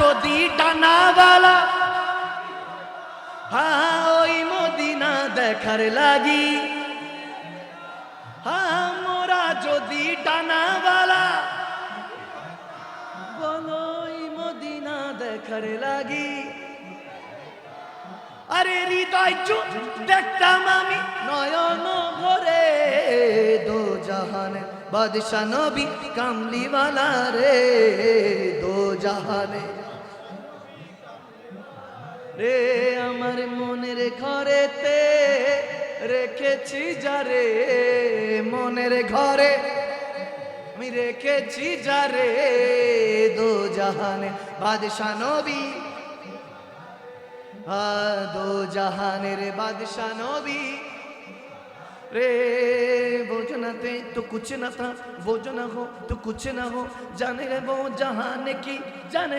যদি ডানাওয়ালা হ্যাঁ ওই মদিনা দেখার লাগি। হ্যাঁ মোরা যদি ডানাওয়ালা বলো মদিনা দেখার লাগি। আরে হৃদয় চুপ, দেখতাম আমি নয়ন ভরে দো জাহানে বাদশা নবী কামলিওয়ালা রে। জাহানে। রে আমার মনের ঘরেতে রেখেছি যারে মনের ঘরে। আমি রেখেছি যারে দো জাহানে বাদশা নবী। দো জাহানের বাদশা নবী। रे বোঝনাতে তো কুছ না থা বোঝনা হো তো কুছ না হো জানে রে বো জাহান কি জানে